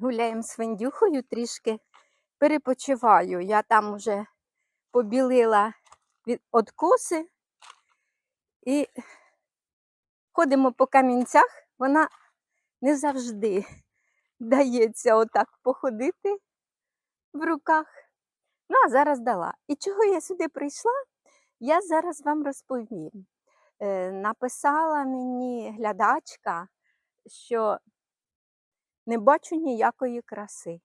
гуляємо з Вендюхою трішки, перепочиваю. Я там вже побілила від і ходимо по камінцях. Вона не завжди дається отак походити в руках. Ну, а зараз дала. І чого я сюди прийшла, я зараз вам розповім. Е, написала мені глядачка, що не бачу ніякої краси.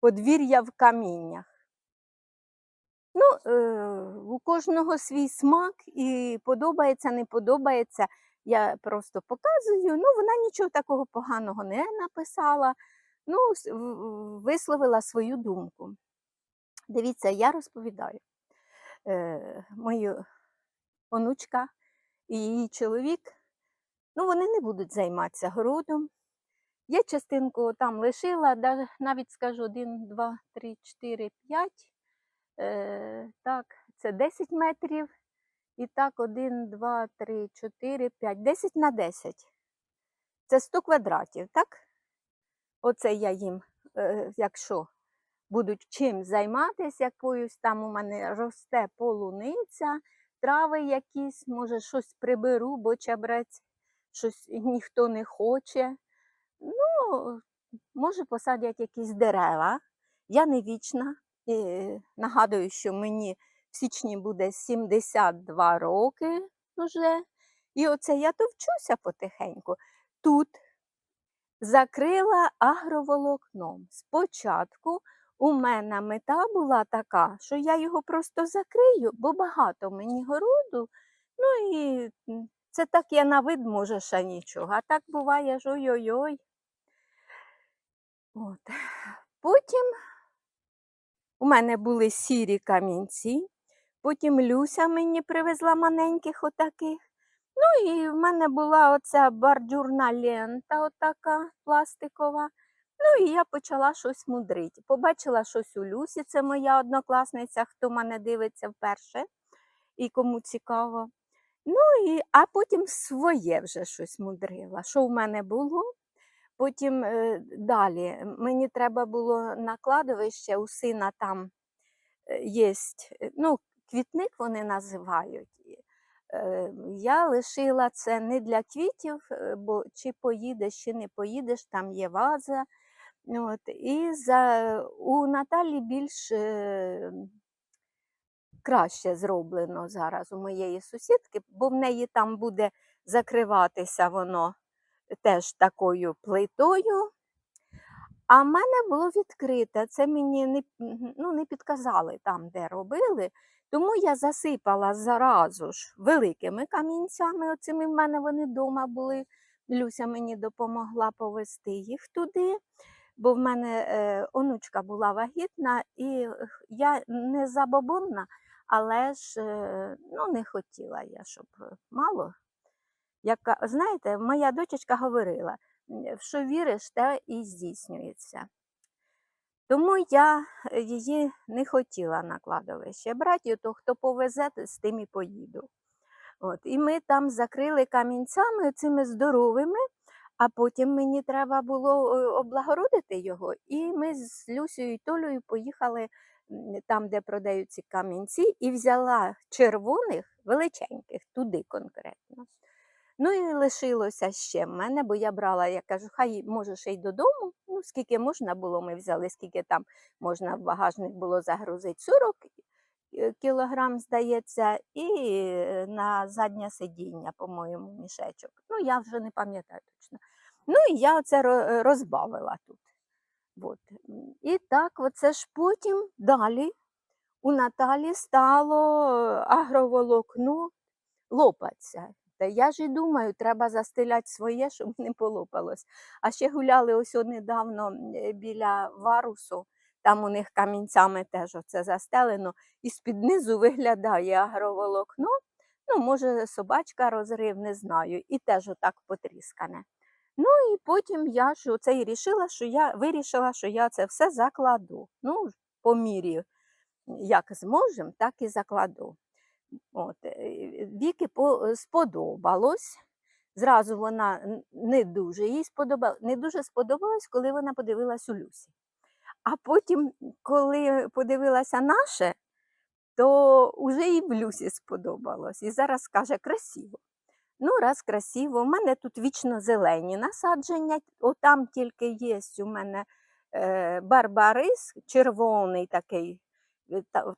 Подвір'я в каміннях. Ну, е, у кожного свій смак і подобається, не подобається. Я просто показую. Ну, вона нічого такого поганого не написала. Ну, висловила свою думку. Дивіться, я розповідаю. Е, мою онучка і її чоловік, ну, вони не будуть займатися городом. Я частинку там лишила, навіть скажу 1, 2, 3, 4, 5. Е, так, це 10 метрів. І так, 1, 2, 3, 4, 5, 10 на 10. Це 100 квадратів, так? Оце я їм, е, якщо будуть чим займатися, якоюсь там у мене росте полуниця, трави якісь, може, щось приберу, бо чабрець щось ніхто не хоче. Ну, може, посадять якісь дерева. Я не вічна. І нагадую, що мені в січні буде 72 роки вже. І оце я товчуся потихеньку. Тут закрила агроволокном. Спочатку у мене мета була така, що я його просто закрию, бо багато мені городу. Ну і це так я на вид може ще нічого. А так буває ж ой-ой-ой. От. Потім у мене були сірі камінці, потім Люся мені привезла маленьких отаких. Ну і в мене була оця бордюрна лента, отака пластикова. Ну і я почала щось мудрити. Побачила щось у Люсі, це моя однокласниця, хто мене дивиться вперше і кому цікаво. Ну і а потім своє вже щось мудрила. Що в мене було? Потім е, далі мені треба було на кладовище, у сина там є, ну, квітник вони називають. Е, Я лишила це не для квітів, е, бо чи поїдеш, чи не поїдеш, там є ваза. От, і за, у Наталі більш е, краще зроблено зараз у моєї сусідки, бо в неї там буде закриватися воно теж такою плитою. А в мене було відкрите. Це мені не, ну, не підказали там, де робили. Тому я засипала заразу ж великими камінцями. Оцими в мене вони вдома були. Люся мені допомогла повезти їх туди, бо в мене е, онучка була вагітна, і я не забобонна, але ж е, ну, не хотіла я, щоб мало. Яка, знаєте, моя дочечка говорила, в що віриш, те і здійснюється. Тому я е, її не хотіла на кладовище брати, то хто повезе, з тим і поїду. От, і ми там закрили камінцями цими здоровими, а потім мені треба було е, облагородити його. І ми з Люсею і Толею поїхали там, де продають ці камінці, і взяла червоних, величеньких, туди конкретно. Ну і лишилося ще в мене, бо я брала, я кажу, хай може ще й додому. Ну, скільки можна було, ми взяли, скільки там можна в багажник було загрузити 40 е, кілограм, здається, і е, на заднє сидіння, по-моєму, мішечок. Ну, я вже не пам'ятаю точно. Ну, і я оце розбавила тут. От. І так, оце ж потім далі у Наталі стало е, агроволокно лопатися. Я ж і думаю, треба застеляти своє, щоб не полопалось. А ще гуляли ось недавно е, біля варусу, там у них камінцями теж оце застелено, і з-під низу виглядає агроволокно. Ну, може, собачка розрив, не знаю, і теж отак потріскане. Ну і потім я ж оце і рішила, що я вирішила, що я це все закладу. Ну, по мірі, як зможемо, так і закладу. От, е, Віки сподобалось. Зразу вона не дуже їй сподобала, не дуже сподобалась, коли вона подивилась у Люсі. А потім, коли подивилася наше, то вже і в Люсі сподобалось. І зараз каже красиво. Ну, раз красиво. У мене тут вічно зелені насадження. Отам тільки є у мене е, барбарис, червоний такий, е, та-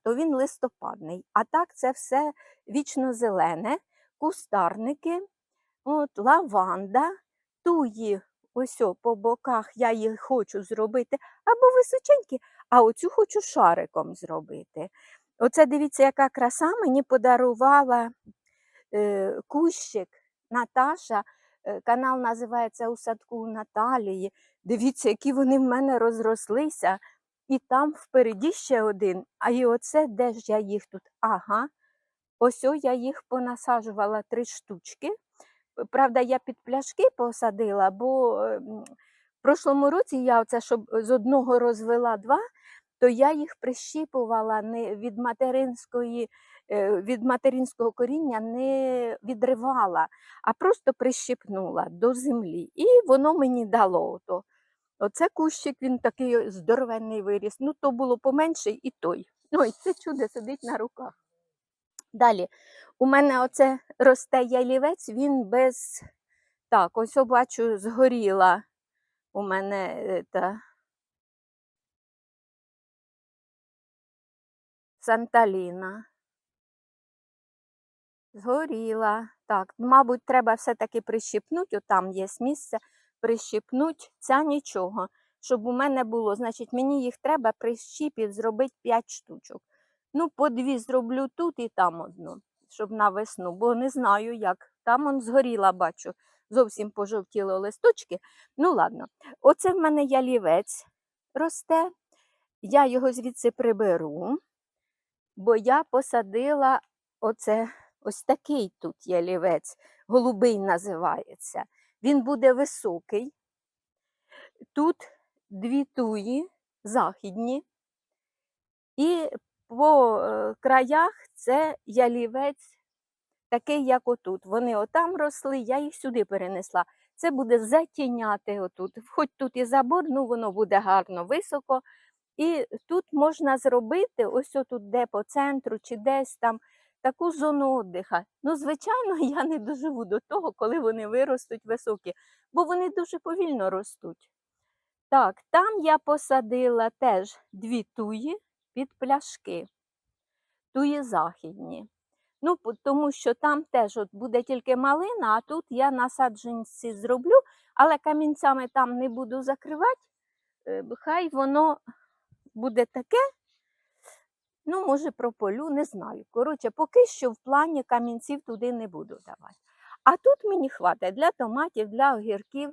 то він листопадний. А так це все вічно зелене, кустарники, от, лаванда, туї. Ось о, по боках я їх хочу зробити або височенькі, а оцю хочу шариком зробити. Оце дивіться, яка краса мені подарувала е, кущик Наташа. е, Канал називається У садку Наталії. Дивіться, які вони в мене розрослися. І там впереді ще один. А і оце де ж я їх тут? Ага. Ось я їх понасаджувала три штучки. Правда, я під пляшки посадила, бо е, в прошлому році я оце, щоб з одного розвела два, то я їх прищіпувала не від материнської, е, від материнського коріння не відривала, а просто прищипнула до землі. І воно мені дало. Ото. Оце кущик, він такий здоровенний виріс. Ну, то було поменше і той. Ой, це чудо сидить на руках. Далі, у мене оце росте ялівець, він без. Так, ось бачу, згоріла у мене е, та Санталіна. Згоріла. Так, мабуть, треба все-таки прищипнути, отам є місце, прищипнуть, ця нічого. Щоб у мене було, значить, мені їх треба прищіпів зробити 5 штучок. Ну, по дві зроблю тут і там одну, щоб на весну, бо не знаю як. Там он згоріла, бачу, зовсім пожовтіли листочки. Ну, ладно, оце в мене ялівець росте. Я його звідси приберу, бо я посадила оце ось такий тут ялівець, голубий називається. Він буде високий. Тут дві туї західні, і по е, краях це ялівець, такий, як отут. Вони отам росли, я їх сюди перенесла. Це буде затіняти отут. Хоч тут і забор, ну воно буде гарно високо. І тут можна зробити, ось отут, де по центру чи десь там, таку зону віддиха. Ну, звичайно, я не доживу до того, коли вони виростуть високі, бо вони дуже повільно ростуть. Так, там я посадила теж дві туї під пляшки, туї західні. Ну, тому що там теж от буде тільки малина, а тут я насадженці зроблю, але камінцями там не буду закривати. Е, Хай воно буде таке, ну, може, прополю, не знаю. Коротше, поки що в плані камінців туди не буду давати. А тут мені хватить для томатів, для огірків,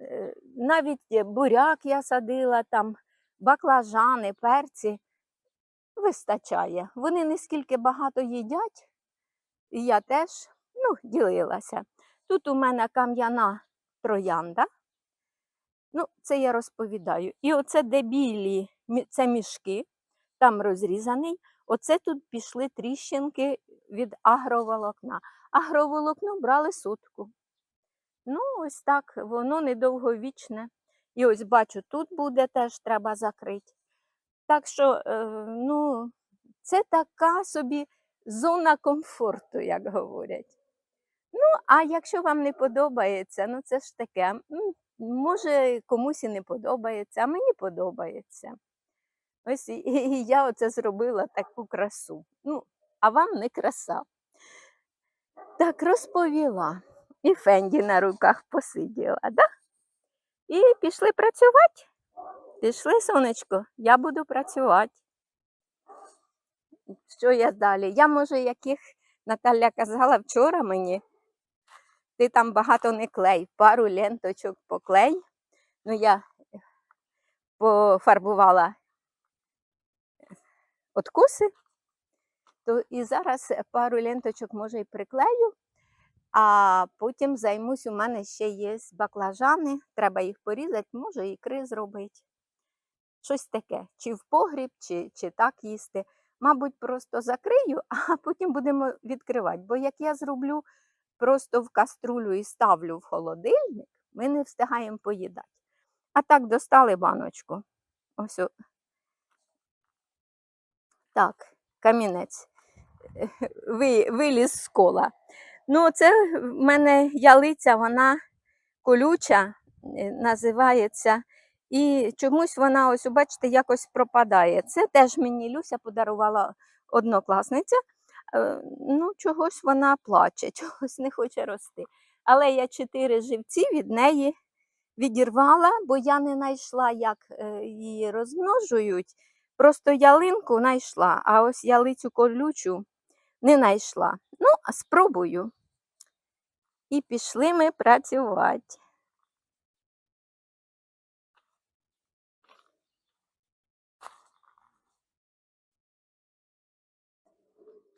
е, навіть е, буряк я садила, там баклажани, перці. Вистачає. Вони не скільки багато їдять, і я теж ну, ділилася. Тут у мене кам'яна троянда. Ну, це я розповідаю. І оце де білі, це мішки, там розрізаний. Оце тут пішли тріщинки від агроволокна. Агроволокно брали сутку. Ну, ось так, воно недовговічне. І ось бачу, тут буде теж треба закрити. Так що, е, ну, це така собі зона комфорту, як говорять. Ну, а якщо вам не подобається, ну це ж таке. Може, комусь і не подобається, а мені подобається. Ось і, і я оце зробила таку красу. Ну, а вам не краса. Так розповіла. І Фенді на руках посиділа, да? І пішли працювати. Пішли, сонечко, я буду працювати. Що я далі? Я, може, яких Наталя казала вчора мені, ти там багато не клей, пару ленточок поклей. Ну, я пофарбувала откуси, то і зараз пару ленточок може і приклею, а потім займусь, у мене ще є баклажани, треба їх порізати, може ікри зробити. Щось таке, чи в погріб, чи, чи так їсти. Мабуть, просто закрию, а потім будемо відкривати. Бо як я зроблю просто в каструлю і ставлю в холодильник, ми не встигаємо поїдати. А так достали баночку. Ось. Так, камінець ви, виліз з кола. Ну, це в мене ялиця, вона колюча, е, називається. І чомусь вона, ось, бачите, якось пропадає. Це теж мені Люся подарувала однокласниця. Е, Ну, чогось вона плаче, чогось не хоче рости. Але я чотири живці від неї відірвала, бо я не знайшла, як е, її розмножують. Просто ялинку знайшла, а ось ялицю колючу не знайшла. Ну, а спробую. І пішли ми працювати.